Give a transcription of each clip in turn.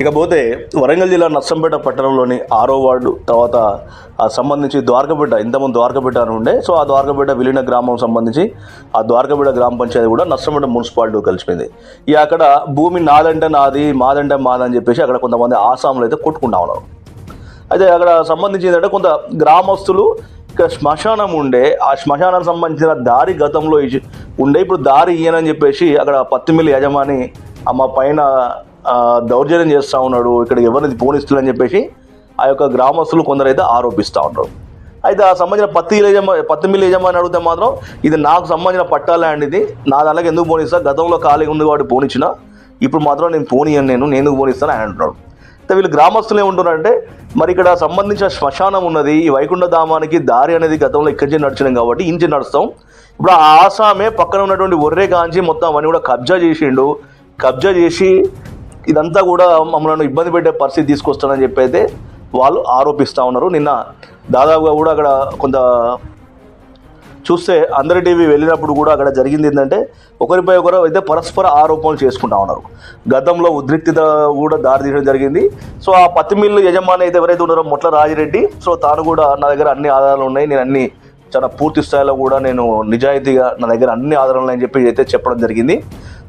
ఇకపోతే వరంగల్ జిల్లా నర్సంపేట పట్టణంలోని ఆరో వార్డు తర్వాత సంబంధించి ద్వారకపేట ఇంతకుముందు ద్వారకపేట అని ఉండే సో ఆ ద్వారకపేట విలీన గ్రామం సంబంధించి ఆ ద్వారకపేట గ్రామ పంచాయతీ కూడా నర్సంపేట మున్సిపాలిటీ కలిసిపోయింది. ఇక అక్కడ భూమి నాదంటే నాది మాదంటే మాదని చెప్పేసి అక్కడ కొంతమంది ఆసాములు అయితే కొట్టుకుంటా ఉన్నారు. అయితే అక్కడ సంబంధించి ఏంటంటే కొంత గ్రామస్తులు ఇక్కడ శ్మశానం ఉండే ఆ శ్మశానానికి సంబంధించిన దారి గతంలో ఉండే ఇప్పుడు దారి ఇయ్యనని చెప్పేసి అక్కడ పత్తిమిల్లి యజమాని ఆ మా పైన దౌర్జన్యం చేస్తూ ఉన్నాడు ఇక్కడ ఎవరిని పోనిస్తుందని చెప్పేసి ఆ యొక్క గ్రామస్తులు కొందరైతే ఆరోపిస్తూ ఉంటారు అయితే ఆ సంబంధించిన పత్తి యజమా పత్తి మిల్లు యజమాని అడిగితే మాత్రం ఇది నాకు సంబంధించిన పట్టా ఇది. నా దానికి ఎందుకు పోనిస్తా? గతంలో ఖాళీ ఉంది కాబట్టి పోనిచ్చిన. ఇప్పుడు మాత్రం నేను పోనీయను నేను నేను ఎందుకు పోనిస్తాను ఆయన అంటున్నాడు. అయితే వీళ్ళు గ్రామస్తులు ఏమంటున్నారంటే మరి ఇక్కడ సంబంధించిన శ్మశానం ఉన్నది ఈ వైకుంఠ ధామానికి దారి అనేది గతంలో ఇక్కడి నుంచి నడిచినాం కాబట్టి ఇంచి నడుస్తాం. ఇప్పుడు ఆ ఆసామే పక్కన ఉన్నటువంటి ఒర్రే కాంచి మొత్తం అవన్నీ కూడా కబ్జా చేసిండు. కబ్జా చేసి ఇదంతా కూడా మమ్మల్ని ఇబ్బంది పెట్టే పరిస్థితి తీసుకొస్తానని చెప్పి అయితే వాళ్ళు ఆరోపిస్తూ ఉన్నారు. నిన్న దాదాపుగా కూడా అక్కడ కొంత చూస్తే అందరి టీవీ వెళ్ళినప్పుడు కూడా అక్కడ జరిగింది ఏంటంటే ఒకరిపై ఒకరు అయితే పరస్పర ఆరోపణలు చేసుకుంటా ఉన్నారు. గతంలో ఉద్రిక్తత కూడా దారి తీయడం జరిగింది. సో ఆ పత్తి మిల్లు యజమాని అయితే ఎవరైతే ఉన్నారో మొట్ల రాజిరెడ్డి సో తాను కూడా నా దగ్గర అన్ని ఆధారాలు ఉన్నాయి. నేను అన్ని చాలా పూర్తి స్థాయిలో కూడా నేను నిజాయితీగా నా దగ్గర అన్ని ఆధారాలు ఉన్నాయని చెప్పి అయితే చెప్పడం జరిగింది.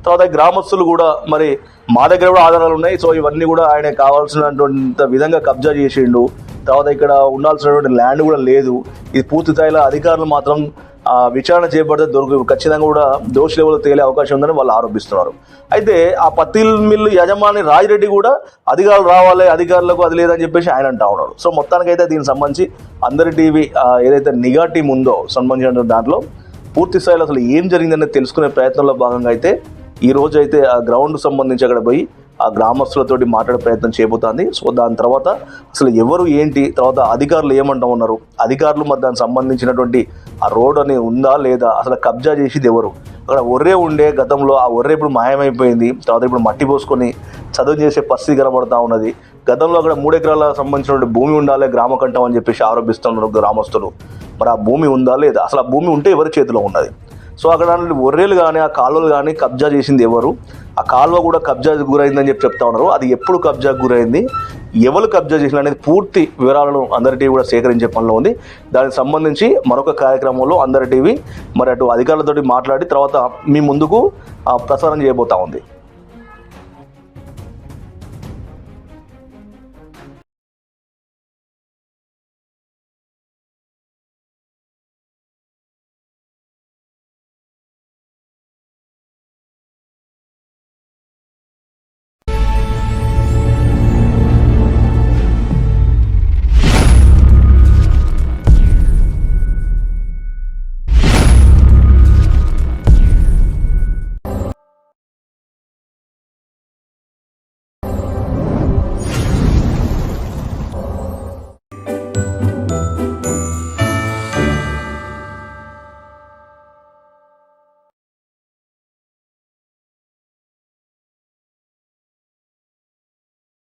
తర్వాత గ్రామస్తులు కూడా మరి మా దగ్గర కూడా ఆధారాలు ఉన్నాయి. సో ఇవన్నీ కూడా ఆయన కావాల్సినటువంటి విధంగా కబ్జా చేసిండు. తర్వాత ఇక్కడ ఉండాల్సినటువంటి ల్యాండ్ కూడా లేదు. ఇది పూర్తి స్థాయిలో అధికారులు మాత్రం ఆ, విచారణ చేపడితే దొరికి ఖచ్చితంగా కూడా దోషులు ఎవరు తేలే అవకాశం ఉందని వాళ్ళు ఆరోపిస్తున్నారు. అయితే ఆ పత్తి మిల్లు యజమాని రాజిరెడ్డి కూడా అధికారులు రావాలి అధికారులకు అది లేదని చెప్పేసి ఆయన అంటా ఉన్నాడు. సో మొత్తానికైతే దీనికి సంబంధించి అందరి టీవీ ఏదైతే నిఘా టీం ఉందో సంబంధించిన దాంట్లో పూర్తి స్థాయిలో అసలు ఏం జరిగిందనేది తెలుసుకునే ప్రయత్నంలో భాగంగా అయితే ఈ రోజు అయితే ఆ గ్రౌండ్ సంబంధించి అక్కడ పోయి ఆ గ్రామస్తులతోటి మాట్లాడే ప్రయత్నం చేయబోతోంది. సో దాని తర్వాత అసలు ఎవరు ఏంటి తర్వాత అధికారులు ఏమంటా ఉన్నారు? అధికారులు మరి దానికి సంబంధించినటువంటి ఆ రోడ్ అని ఉందా లేదా? అసలు కబ్జా చేసేది ఎవరు? అక్కడ ఒర్రే ఉండే గతంలో ఆ ఒర్రే ఇప్పుడు మాయమైపోయింది. తర్వాత ఇప్పుడు మట్టి పోసుకొని చదువు చేసే పరిస్థితి కనబడతా ఉన్నది. గతంలో అక్కడ మూడెకరాల సంబంధించినటువంటి భూమి ఉండాలి గ్రామ కంఠం అని చెప్పేసి ఆరోపిస్తున్నారు గ్రామస్తులు. మరి ఆ భూమి ఉందా లేదా? అసలు ఆ భూమి ఉంటే ఎవరి చేతిలో ఉన్నది? సో అక్కడ ఒర్రేలు కానీ ఆ కాలువలు కానీ కబ్జా చేసింది ఎవరు? ఆ కాలువ కూడా కబ్జా గురైందని చెప్పి చెప్తా ఉన్నారు. అది ఎప్పుడు కబ్జా గురైంది? ఎవరు కబ్జా చేసిన అనేది పూర్తి వివరాలను అందరి టీవీ కూడా సేకరించే పనిలో ఉంది. దానికి సంబంధించి మరొక కార్యక్రమంలో అందరి టీవీ మరి అటు అధికారులతోటి మాట్లాడి తర్వాత మీ ముందుకు ఆ, ప్రసారం చేయబోతా ఉంది.